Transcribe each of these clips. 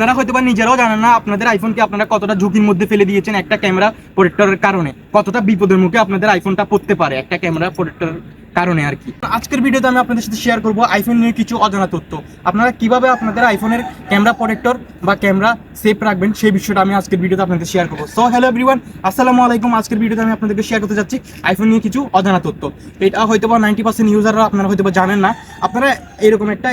আপনারা হয়তো বা নিজেরাও জানেন না আপনাদের আইফোনকে আপনারা কতটা ঝুঁকির মধ্যে ফেলে দিয়েছেন একটা ক্যামেরা প্রোটেক্টরের কারণে। কতটা বিপদের মুখে আপনাদের আইফোনটা পড়তে পারে একটা ক্যামেরা প্রোটেক্টরের কারণে আর কি। আজকের ভিডিওতে আমি আপনাদের সাথে শেয়ার করব আইফোন নিয়ে কিছু অজানা তথ্য। আপনারা কীভাবে আপনাদের আইফোনের ক্যামেরা প্রোটেক্টর বা ক্যামেরা সেফ রাখবেন সেই বিষয়টা আমি আজকের ভিডিওতে আপনাদের শেয়ার করব। সো হ্যালো এভরিওয়ান আসসালামু আলাইকুম। আজকের ভিডিওতে আমি আপনাদেরকে শেয়ার করতে যাচ্ছি আইফোন নিয়ে কিছু অজানা তথ্য। এটা হয়তো বা নাইনটি পার্সেন্ট ইউজাররা আপনারা হয়তো বা জানেন না। আপনারা এরকম একটা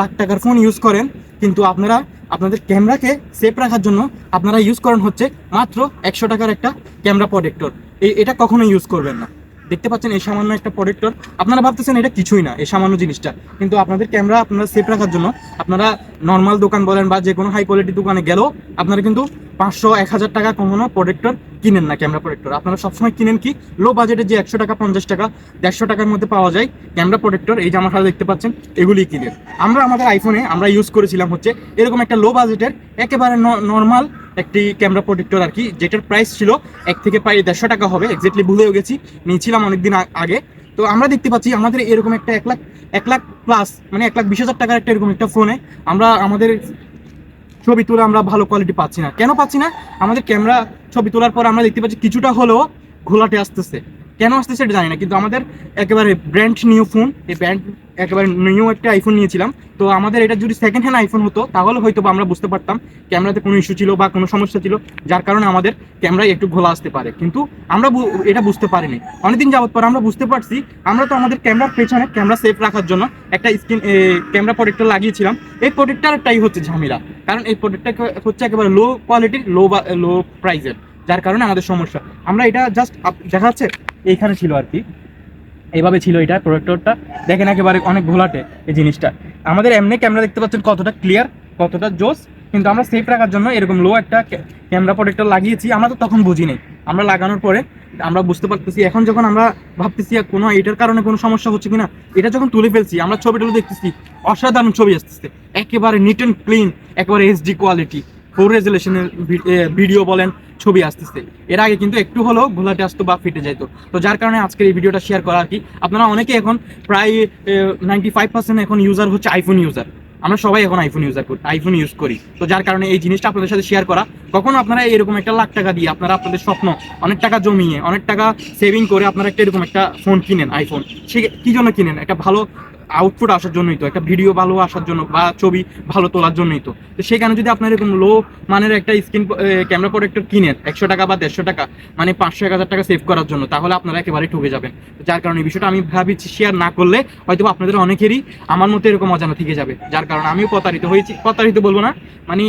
লাখ টাকার ফোন ইউজ করেন, কিন্তু আপনারা আপনাদের ক্যামেরাকে সেফ রাখার জন্য আপনারা ইউজ করেন হচ্ছে মাত্র একশো টাকার একটা ক্যামেরা প্রোডেক্টর এই, এটা কখনো ইউজ করবেন না। দেখতে পাচ্ছেন এই সামান্য একটা প্রোটেক্টর আপনারা ভাবতেছেন এটা কিছুই না, এই সামান্য জিনিসটা। কিন্তু আপনাদের ক্যামেরা আপনারা সেফ রাখার জন্য আপনারা নর্মাল দোকান বলেন বা যে কোনো হাই কোয়ালিটি দোকানে গেলেও আপনারা কিন্তু পাঁচশো, এক হাজার টাকা কখনো প্রোটেক্টর কিনেন না ক্যামেরা প্রোটেক্টর আপনারা সবসময় কিনেন কি? লো বাজেটে যে একশো টাকা, পঞ্চাশ টাকা, দেড়শো টাকার মধ্যে পাওয়া যায় ক্যামেরা প্রোটেক্টর এই যে আমার হাতে দেখতে পাচ্ছেন এগুলি কিনেন আমরা আমাদের আইফোনে আমরা ইউজ করেছিলাম হচ্ছে এরকম একটা লো বাজেটের একেবারে নর্মাল একটি ক্যামেরা প্রোটেক্টর আর কি, যেটার প্রাইস ছিল এক থেকে প্রায় দেড়শো টাকা হবে। এক্স্যাক্টলি ভুলেও গেছি, নিয়েছিলাম অনেকদিন আগে। তো আমরা দেখতে পাচ্ছি আমাদের এরকম একটা এক লাখ এক লাখ প্লাস মানে এক লাখ বিশ হাজার টাকার একটা এরকম একটা ফোনে আমরা আমাদের ছবি তোলা আমরা ভালো কোয়ালিটি পাচ্ছি না। কেন পাচ্ছি না? আমাদের ক্যামেরা ছবি তোলার পর আমরা দেখতে পাচ্ছি কিছুটা হলেও ঘোলাটে আসতেছে। কেন আসতেছে এটা জানি না, কিন্তু আমাদের একেবারে ব্র্যান্ড নিউ ফোন এই ব্র্যান্ড একেবারে নিউ একটা আইফোন নিয়েছিলাম। তো আমাদের এটা যদি সেকেন্ড হ্যান্ড আইফোন হতো, তাহলে হয়তো আমরা বুঝতে পারতাম ক্যামেরাতে কোনো ইস্যু ছিল বা কোনো সমস্যা ছিল, যার কারণে আমাদের ক্যামেরায় একটু ঘোলা আসতে পারে। কিন্তু আমরা এটা বুঝতে পারিনি। অনেকদিন যাবত পর আমরা বুঝতে পারছি, আমরা তো আমাদের ক্যামেরার পেছনে ক্যামেরা সেফ রাখার জন্য একটা স্ক্রিন ক্যামেরা প্রোটেক্টর লাগিয়েছিলাম। এই প্রোটেক্টরটাই হচ্ছে ঝামেলা। কারণ এই প্রোটেক্টর হচ্ছে একেবারে লো কোয়ালিটির লো বা লো প্রাইসের যার কারণে আমাদের সমস্যা। আমরা এটা জাস্ট দেখা যাচ্ছে এইখানে ছিল আর কি। এইভাবে ছিল এটা প্রোটেক্টরটা দেখেন একেবারে অনেক ঘোলাটে এই জিনিসটা। আমাদের এমনি ক্যামেরা দেখতে পাচ্ছেন কতটা ক্লিয়ার কতটা জোস কিন্তু আমরা সেফ রাখার জন্য এরকম লো একটা ক্যামেরা প্রোটেক্টর লাগিয়েছি। আমরা তো তখন বুঝি নাই। আমরা লাগানোর পরে আমরা বুঝতে পারতেছি, এখন যখন আমরা ভাবতেছি কোনো এটার কারণে কোনো সমস্যা হচ্ছে কিনা, এটা যখন তুলে ফেলছি, আমরা ছবি টুলে দেখতেছি, অসাধারণ ছবি আসতেছে। একেবারে নিট অ্যান্ড ক্লিন একেবারে এইচডি কোয়ালিটি ফোর রেজুলেশনের ভিডিও বলেন, ছবি আসতেছে। এর আগে কিন্তু একটু হলেও ঘোলাটে আসতো বা ফিটে যাইতো। তো যার কারণে আজকের এই ভিডিওটা শেয়ার করা আর কি। আপনারা অনেকে এখন প্রায় নাইনটি ফাইভ পার্সেন্ট এখন ইউজার হচ্ছে আইফোন ইউজার আমরা সবাই এখন আইফোন ইউজার করি আইফোন ইউজ করি। তো যার কারণে এই জিনিসটা আপনাদের সাথে শেয়ার করা। কখনো আপনারা এরকম একটা লাখ টাকা দিয়ে আপনারা আপনাদের স্বপ্ন, অনেক টাকা জমিয়ে, অনেক টাকা সেভিং করে আপনারা একটা এরকম একটা ফোন কিনেন আইফোন সে কি জন্য কিনেন? একটা ভালো আউটপুট আসার জন্যই তো, একটা ভিডিও ভালো আসার জন্য বা ছবি ভালো তোলার জন্যই তো। তো সেখানে যদি আপনার এরকম লো মানের একটা স্ক্রিন ক্যামেরা প্রোটেক্টর কিনেন, একশো টাকা বা দেড়শো টাকা মানে পাঁচশো, এক হাজার টাকা সেভ করার জন্য, তাহলে আপনারা একেবারে ঠকে যাবেন। যার কারণে বিষয়টা আমি ভাবিছি শেয়ার না করলে হয়তো আপনাদের অনেকেরই আমার মতো এরকম অজানা থেকে যাবে। যার কারণে আমিও প্রতারিত হয়েছি, প্রতারিত বলব না মানে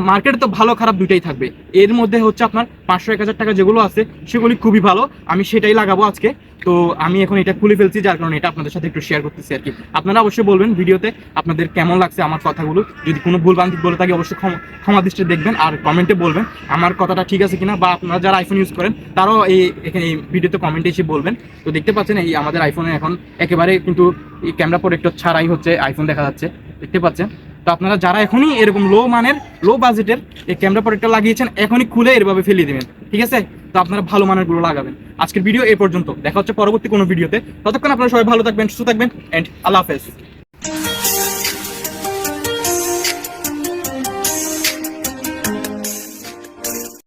মার্কেটে তো ভালো, খারাপ দুইটাই থাকবে। এর মধ্যে হচ্ছে আপনার পাঁচশো, এক হাজার টাকা যেগুলো আছে, সেগুলি খুবই ভালো। আমি সেটাই লাগাবো আজকে। তো আমি এখন এটা খুলে ফেলছি, যার কারণে এটা আপনাদের সাথে একটু শেয়ার করতেছি আর কি। আপনারা অবশ্যই বলবেন ভিডিওতে আপনাদের কেমন লাগছে আমার কথাগুলো। যদি কোনো ভুল বান্তিক বলে থাকে, অবশ্যই ক্ষমা- দৃষ্টি দেখবেন আর কমেন্টে বলবেন। আমার কথাটা ঠিক আছে কিনা বা আপনারা যারা আইফোন ইউজ করেন, তারাও এই, এখানে এই ভিডিওতে কমেন্টে এসে বলবেন। তো দেখতে পাচ্ছেন এই আমাদের আইফোনে এখন একেবারে কিন্তু এই ক্যামেরা প্রোটেক্টর ছাড়াই হচ্ছে আইফোন দেখা যাচ্ছে। দেখতে পাচ্ছেন? তো আপনারা যারা এখনই এরকম লো মানের লো বাজেটের এই ক্যামেরা প্রোডাক্টটা লাগিয়েছেন, এখনই খুলে এরভাবে ফেলিয়ে দেবেন, ঠিক আছে? তো আপনারা ভালো মানেরগুলো লাগাবেন। আজকের ভিডিও এ পর্যন্ত। দেখা হচ্ছে পরবর্তী কোনো ভিডিওতে ততক্ষণ আপনারা সবাই ভালো থাকবেন, সুস্থ থাকবেন এন্ড আল্লাহ হাফেজ।